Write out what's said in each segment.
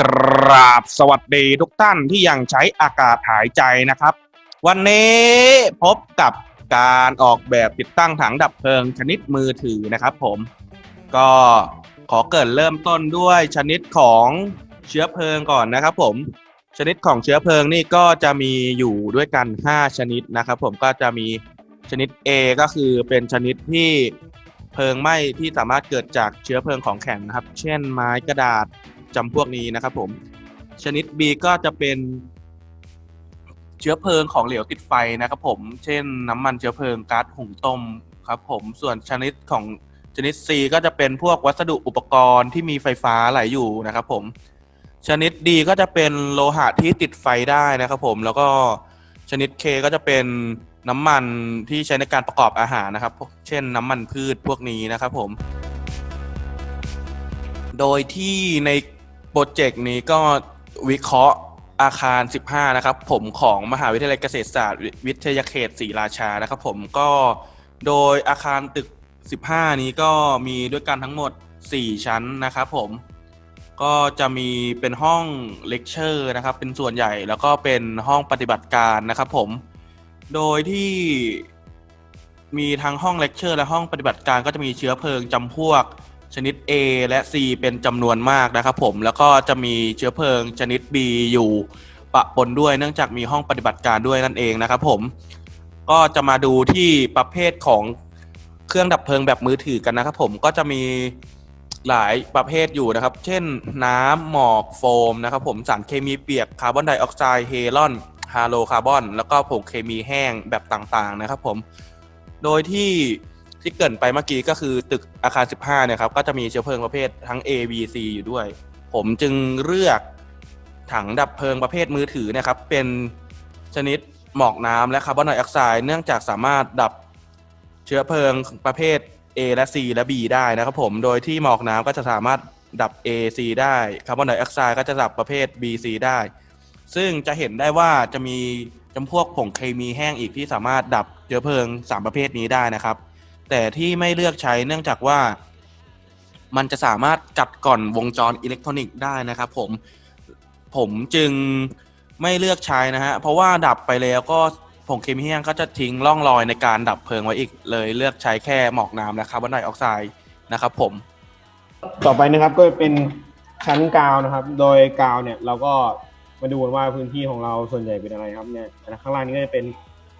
กราบสวัสดีทุกท่านที่ยังใช้อากาศหายใจนะครับ วันนี้พบกับการออกแบบติดตั้งถังดับเพลิงชนิดมือถือนะครับผมก็ขอเกรินเริ่มต้นด้วยชนิดของเชื้อเพลิงก่อนนะครับผมชนิดของเชื้อเพลิงนี่ก็จะมีอยู่ด้วยกัน 5 ชนิดนะครับ ผมก็จะมีชนิด A ก็คือเป็นชนิดที่เพลิงไหม้ที่สามารถเกิดจากเชื้อเพลิงของแข็งนะครับ เช่นไม้กระดาษ จำพวกนี้นะครับผม ชนิด B ก็จะเป็นเชื้อเพลิงของเหลวติดไฟนะครับผม เช่นน้ำมันเชื้อเพลิงก๊าซหุงต้มครับผม ส่วนชนิดของชนิด C ก็จะเป็นพวกวัสดุอุปกรณ์ที่มีไฟฟ้าไหลอยู่นะครับผม ชนิด D ก็จะเป็นโลหะที่ติดไฟได้นะครับผม แล้วก็ชนิด K ก็จะเป็นน้ำมันที่ใช้ในการประกอบอาหารนะครับ เช่นน้ำมันพืชพวกนี้นะครับผม โดยที่ใน โปรเจกต์นี้ก็วิเคราะห์อาคาร 15 นะครับ ผมของมหาวิทยาลัยเกษตรศาสตร์ วิทยาเขตศรีราชานะครับผมก็โดยอาคารตึก 15 นี้ก็มีด้วยกันทั้งหมด 4 ชั้นนะครับผมก็จะมีเป็นห้องเลคเชอร์นะครับ เป็นส่วนใหญ่แล้วก็เป็นห้องปฏิบัติการนะครับผม โดยที่มีทั้งห้องเลคเชอร์และห้องปฏิบัติการก็จะมีเชื้อเพลิงจำพวก ชนิด A และ C เป็นจำนวนมากนะครับผมแล้วก็จะมีเชื้อเพลิงชนิด B อยู่ปะปนด้วยเนื่องจากมีห้องปฏิบัติการด้วยนั่นเองนะครับผมก็จะมาดูที่ประเภทของเครื่องดับเพลิงแบบมือถือกันนะครับผมก็จะมีหลายประเภทอยู่นะครับ เช่นน้ำหมอกโฟมนะครับผมสารเคมีเปียกคาร์บอนไดออกไซด์เฮลอนฮาโลคาร์บอนแล้วก็ผงเคมีแห้งแบบต่างๆนะครับผม โดยที่ ที่เกินไปเมื่อกี้ก็คือตึกอาคาร 15เนี่ยครับก็จะมีเชื้อเพลิงประเภททั้ง A B C อยู่ด้วย ผมจึงเลือกถังดับเพลิงประเภทมือถือเนะครับ เป็นชนิดหมอกน้ำและคาร์บอนไดออกไซด์เนื่องจากสามารถดับเชื้อเพลิงประเภท A และ C และ B ได้นะครับผมโดยที่หมอกน้ำก็จะสามารถดับ A C ได้คาร์บอนไดออกไซด์ก็จะดับประเภท B C ได้ ซึ่งจะเห็นได้ว่าจะมีจำพวกผงเคมีแห้งอีกที่สามารถดับเชื้อเพลิง 3 ประเภทนี้ได้นะครับ แต่ที่ไม่เลือกใช้เนื่องจากว่ามันจะสามารถกัดก่อนวงจรอิเล็กทรอนิกส์ได้นะครับผมผมจึงไม่เลือกใช้นะฮะ เพราะว่าดับไปแล้วก็ผงเคมีแห้งก็จะทิ้งร่องรอยในการดับเพลิงไว้อีกเลยเลือกใช้แค่หมอกน้ำและคาร์บอนไดออกไซด์นะครับผม ต่อไปนะครับก็เป็นชั้นกาวนะครับ โดยกาวเนี่ยเราก็มาดูว่าพื้นที่ของเราส่วนใหญ่เป็นอะไรครับเนี่ยข้างล่างนี้ก็จะเป็น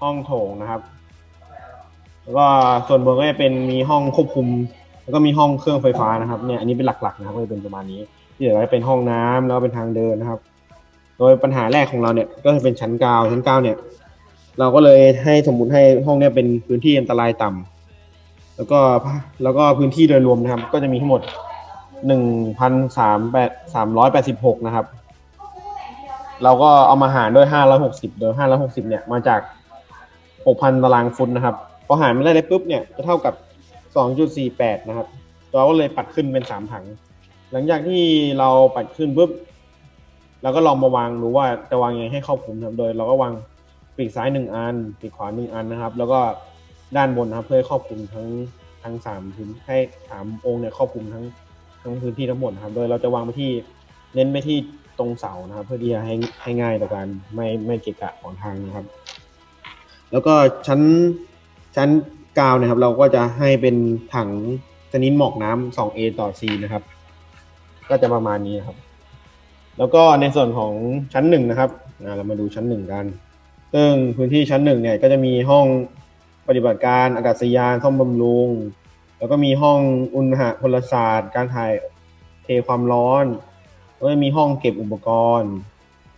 ห้องโถงนะครับ แล้วก็ส่วนบนก็จะเป็นมีห้องควบคุม แล้วก็มีห้องเครื่องไฟฟ้านะครับเนี่ยอันนี้เป็นหลักๆนะครับก็จะเป็นประมาณนี้ ที่เหลือก็จะเป็นห้องน้ำแล้วก็เป็นทางเดินนะครับ โดยปัญหาแรกของเราเนี่ยก็จะเป็นชั้นกาวชั้นกาวเนี่ย เราก็เลยให้สมมุติให้ห้องเนี่ยเป็นพื้นที่อันตรายต่ำแล้วก็แล้วก็พื้นที่โดยรวมนะครับ ก็จะมีทั้งหมดหนึ่งพันสามแปดสามร้อยแปดสิบหกนะครับ เราก็เอามาหารด้วยห้าร้อยหกสิบโดยห้าร้อยหกสิบเนี่ยมาจากหกพันตารางฟุตนะครับ พอหารมาได้เลยปุ๊บเนี่ยจะเท่ากับสองจุดสี่แปดนะครับ เราก็เลยปัดขึ้นเป็นสามถัง หลังจากที่เราปัดขึ้นปุ๊บเราก็ลองมาวางดูว่าจะวางยังไงให้ครอบคลุมครับโดย เราก็วางปีกซ้ายหนึ่งอัน ปีกขวาหนึ่งอันนะครับ แล้วก็ด้านบนนะครับ เพื่อครอบคลุมทั้งทั้งสามพื้นให้สามองค์เนี่ยครอบคลุมทั้งทั้งพื้นที่ทั้งหมดครับ โดยเราจะวางไปที่เน้นไปที่ตรงเสานะครับ เพื่อที่จะให้ให้ง่ายต่อการไม่ไม่เกะกะของทางนะครับ แล้วก็ชั้น ชั้นกาวนะครับ เราก็จะให้เป็นถังชนิดหมอกน้ำ 2A ต่อ C นะครับ ก็จะประมาณนี้นะครับ แล้วก็ในส่วนของชั้นหนึ่งนะครับเรามาดูชั้นหนึ่งกัน ซึ่งพื้นที่ชั้นหนึ่งเนี่ยก็จะมีห้องปฏิบัติการอากาศยานซ่อมบำรุง แล้วก็มีห้องอุณหพลศาสตร์ การถ่ายเทความร้อนแล้วก็มีห้องเก็บอุปกรณ์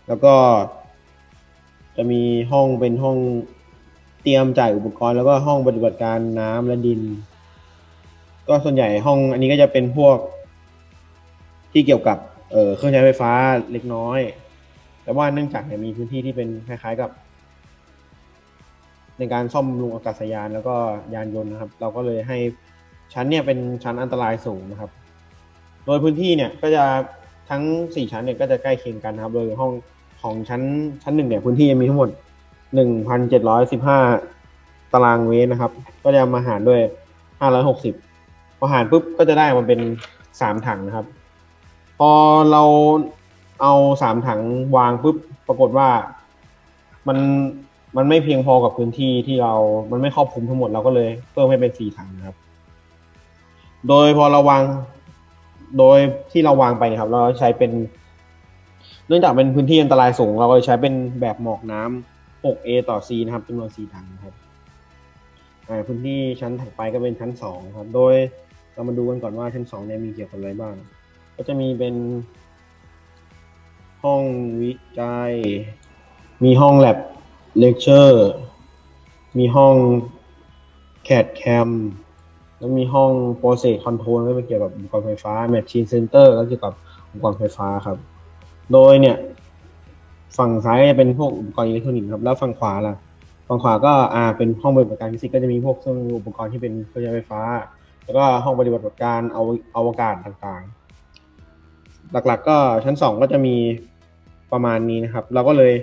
แล้วก็จะมีห้องเป็นห้อง เตรียมจ่ายอุปกรณ์แล้วก็ห้องปฏิบัติการน้ำและดิน ก็ส่วนใหญ่ห้องอันนี้ก็จะเป็นพวกที่เกี่ยวกับเเครื่องใช้ไฟฟ้าเล็กน้อย แต่ว่าเนื่องจากเนี่ยมีพื้นที่ที่เป็นคล้ายๆกับ ในการซ่อมบำรุงอากาศยานแล้วก็ยานยนต์นะครับ เราก็เลยให้ชั้นเนี่ยเป็นชั้นอันตรายสูงนะครับ โดยพื้นที่เนี่ยก็จะทั้งสี่ชั้นเนี่ยก็จะใกล้เคียงกันนะครับ โดยห้องของชั้นชั้นหนึ่งเนี่ยพื้นที่จะมีทั้งหมด หนึ่งพันเจ็ดร้อยสิบห้าตารางเมตรนะครับ ก็จะมาหารด้วยห้าร้อยหกสิบพอหารปุ๊บก็จะได้มันเป็นสามถังนะครับ พอเราเอาสามถังวางปุ๊บปรากฏว่ามันมันไม่เพียงพอกับพื้นที่ที่เรา มันไม่ครอบคลุมทั้งหมดเราก็เลยเพิ่มให้เป็นสี่ถังนะครับ โดยพอเราวาง โดยที่เราวางไปนะครับ เราใช้เป็น เนื่องจากเป็นพื้นที่อันตรายสูง เราก็เลยใช้เป็นแบบหมอกน้ำ 6A ต่อ C นะครับจำนวน 4 ถังนะครับอ่าพื้นที่ชั้นถัดไปก็เป็นชั้น 2 ครับ โดยเรามาดูกันก่อนว่าชั้น 2 เนี่ยมีเกี่ยวกับอะไรบ้าง ก็จะมีเป็นห้องวิจัย มีห้องแลบเลคเชอร์ มีห้อง CAD CAM แล้วมีห้อง Process Control ก็เป็นเกี่ยวกับอุปกรณ์ไฟฟ้า Machine Center ก็เกี่ยวกับอุปกรณ์ไฟฟ้าครับ โดยเนี่ย ฝั่งซ้ายจะเป็นพวกอุปกรณ์อิเล็กทรอนิกส์ครับแล้วฝั่งขวาล่ะฝั่งขวาก็อ่าเป็นห้องปฏิบัติการฟิสิกส์ก็จะมีพวกเครื่องอุปกรณ์ที่เป็นเครื่องใช้ไฟฟ้า แล้วก็ห้องปฏิบัติการเอาอวกาศต่างๆ หลักๆก็ชั้นสองก็จะมีประมาณนี้นะครับ เราก็เลย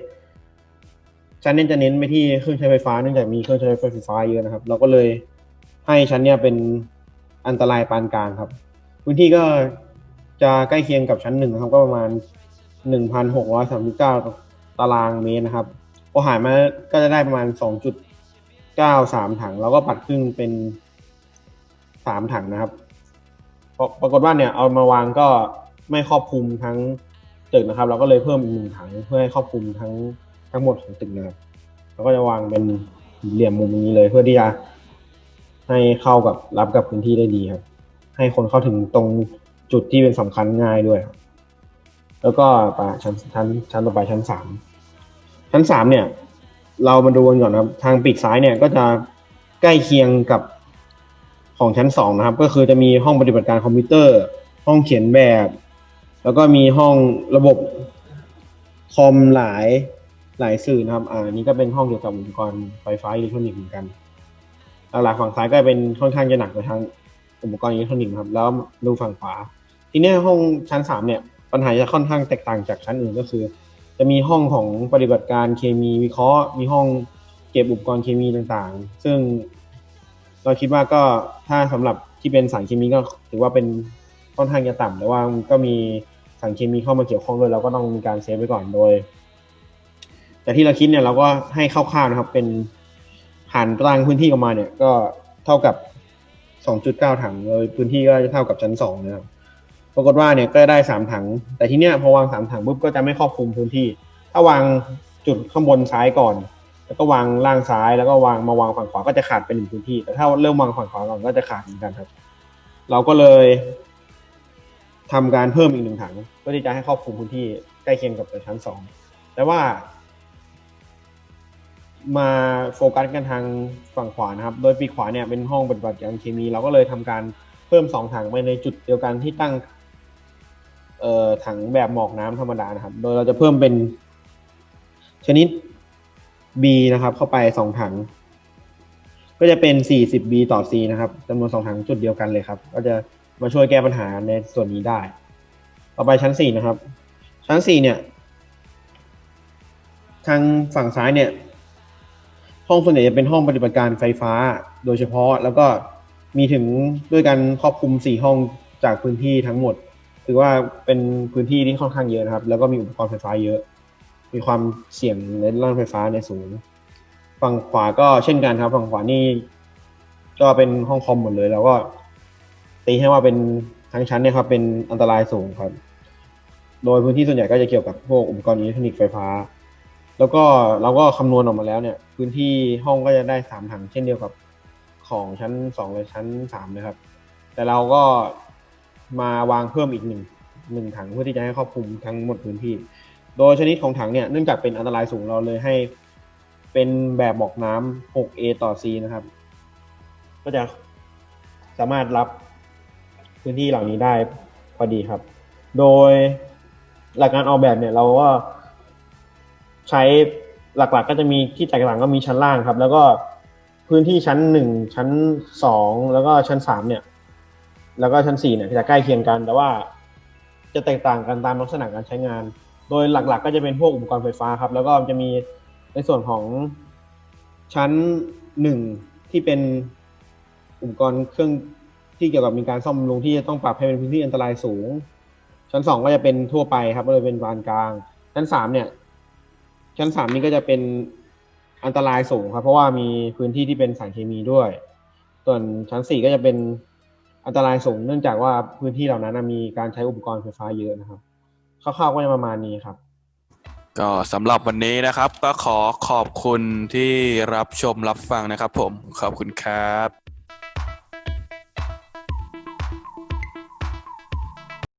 ชั้นเน้นจะเน้นไปที่เครื่องใช้ไฟฟ้าเนื่องจากมีเครื่องใช้ไฟฟ้าเยอะนะครับ เราก็เลยให้ชั้นเนี้ยเป็นอันตรายปานกลางครับ พื้นที่ก็จะใกล้เคียงกับชั้นหนึ่งครับก็ประมาณ หนึ่งพันหกร้อยสามสิบเก้าตารางเมตรนะครับพอหารมาก็จะได้ประมาณสองจุดเก้าสามถังเราก็ปัดครึ่งเป็นสามถังนะครับปรปรากฏว่าเนี่ยเอามาวางก็ไม่ครอบคลุมทั้งตึกนะครับ เราก็เลยเพิ่มอีกหนึ่งถังเพื่อให้ครอบคลุมทั้งทั้งหมดของตึกนะครับเราก็จะวางเป็นเหลี่ยมมุมนี้เลยเพื่อที่จะให้เข้ากับรับกับพื้นที่ได้ดีครับ ให้คนเข้าถึงตรงจุดที่เป็นสำคัญง่ายด้วยครับ แล้วก็ไปชั้นชั้นชั้นต่อไปชั้นสามชั้นสามเนี่ย เรามาดูกันก่อนนะครับ ทางปีกซ้ายเนี่ยก็จะใกล้เคียงกับของชั้นสองนะครับ ก็คือจะมีห้องปฏิบัติการคอมพิวเตอร์ ห้องเขียนแบบ แล้วก็มีห้องระบบคอมหลายหลายสื่อนะครับ อ่านี่ก็เป็นห้องเกี่ยวกับอุปกรณ์ไฟฟ้าอิเล็กทรอนิกส์เหมือนกันหลักฝั่งซ้ายก็เป็นค่อนข้างจะหนักไปทางอุปกรณ์อิเล็กทรอนิกส์ครับ แล้วดูฝั่งขวา ทีนี้ห้องชั้นสามเนี่ย ปัญหาจะค่อนข้างแตกต่างจากชั้นอื่นก็คือ จะมีห้องของปฏิบัติการเคมีวิเคราะห์ มีห้องเก็บอุปกรณ์เคมีต่างๆ ซึ่งเราคิดว่าก็ถ้าสำหรับที่เป็นสารเคมีก็ถือว่าเป็นค่อนข้างจะต่ำแต่ว่าก็มีสารเคมีเข้ามาเกี่ยวข้องด้วยเราก็ต้องมีการเซฟไว้ก่อนโดย แต่ที่เราคิดเนี่ยเราก็ให้คร่าวๆนะครับเป็นผ่านตารางพื้นที่ออกมาเนี่ยก็เท่ากับ 2.9 ถังโดยพื้นที่ก็จะเท่ากับชั้น2นะครับ ปรากฏว่าเนี่ยก็ได้สามถัง แต่ทีเนี้ยพอวางสามถังปุ๊บก็จะไม่ครอบคลุมพื้นที่ ถ้าวางจุดข้างบนซ้ายก่อน แล้วก็วางล่างซ้ายแล้วก็วางมาวางฝั่งขวาก็จะขาดเป็นหนึ่งพื้นที่ แต่ถ้าเริ่มวางฝั่งขวาก่อนก็จะขาดเหมือนกันครับ เราก็เลยทำการเพิ่มอีกหนึ่งถังเพื่อที่จะให้ครอบคลุมพื้นที่ใกล้เคียงกับชั้นสองแต่ว่า มาโฟกัสกันทางฝั่งขวานะครับ โดยปีกขวาเนี่ยเป็นห้องปฏิบัติการเคมี เราก็เลยทำการเพิ่มสองถังไปในจุดเดียวกันที่ตั้ง อ่อถังแบบหมอกน้ำธรรมดานะครับ โดยเราจะเพิ่มเป็นชนิด B นะครับ เข้าไปสองถัง ก็จะเป็น 40B ต่อ C นะครับจำนวนสองถังจุดเดียวกันเลยครับ ก็จะมาช่วยแก้ปัญหาในส่วนนี้ได้ ต่อไปชั้น 4 นะครับ ชั้น 4 เนี่ย ทางฝั่งซ้ายเนี่ย ห้องส่วนใหญ่จะเป็นห้องปฏิบัติการไฟฟ้า โดยเฉพาะแล้วก็มีถึงด้วยกันครอบคลุม 4 ห้องจากพื้นที่ทั้งหมด ถือว่าเป็นพื้นที่ที่ค่อนข้างเยอะนะครับ แล้วก็มีอุปกรณ์ไฟฟ้าเยอะ มีความเสี่ยงในเรื่องไฟฟ้าในสูง ฝั่งขวาก็เช่นกันครับ ฝั่งขวานี่ก็เป็นห้องคอมหมดเลย แล้วก็ ตีให้ว่าเป็นทั้งชั้นเนี่ยครับ เป็นอันตรายสูงครับ โดยพื้นที่ส่วนใหญ่ก็จะเกี่ยวกับพวกอุปกรณ์อิเล็กทรอนิกส์ไฟฟ้า แล้วก็เราก็คำนวณออกมาแล้วเนี่ย พื้นที่ห้องก็จะได้สามถังเช่นเดียวกับของชั้นสองและชั้นสามนะครับ แต่เราก็ มาวางเพิ่มอีกหนึ่งหนึ่งถังเพื่อที่จะให้ครอบคลุมทั้งหมดพื้นที่ โดยชนิดของถังเนี่ยเนื่องจากเป็นอันตรายสูงเราเลยให้ เป็นแบบหมอกน้ำ 6A ต่อ C นะครับ ก็จะสามารถรับพื้นที่เหล่านี้ได้พอดีครับ โดยหลักการออกแบบเนี่ยเราก็ใช้หลักๆก็จะมีที่แตกต่างก็มีชั้นล่างครับ แล้วก็พื้นที่ชั้นหนึ่งชั้นสองแล้วก็ชั้นสามเนี่ย แล้วก็ชั้นสี่เนี่ยจะใกล้เคียงกัน แต่ว่าจะแตกต่างกันตามลักษณะการใช้งาน โดยหลักๆ ก็จะเป็นพวกอุปกรณ์ไฟฟ้าครับ แล้วก็จะมีในส่วนของชั้นหนึ่งที่เป็นอุปกรณ์เครื่องที่เกี่ยวกับมีการซ่อมบำรุงที่จะต้องปรับให้เป็นพื้นที่อันตรายสูง ชั้นสองก็จะเป็นทั่วไปครับก็เลยเป็นปานกลาง ชั้นสามเนี่ย ชั้นสามนี่ก็จะเป็นอันตรายสูงครับ เพราะว่ามีพื้นที่ที่เป็นสารเคมีด้วย ส่วนชั้นสี่ก็จะเป็น อันตรายสูงเนื่องจากว่าพื้นที่เหล่านั้นมีการใช้อุปกรณ์ไฟฟ้าเยอะนะครับคร่าวๆก็จะประมาณนี้ครับ ก็สำหรับวันนี้นะครับ ก็ขอขอบคุณที่รับชมรับฟังนะครับ ผมขอบคุณครับ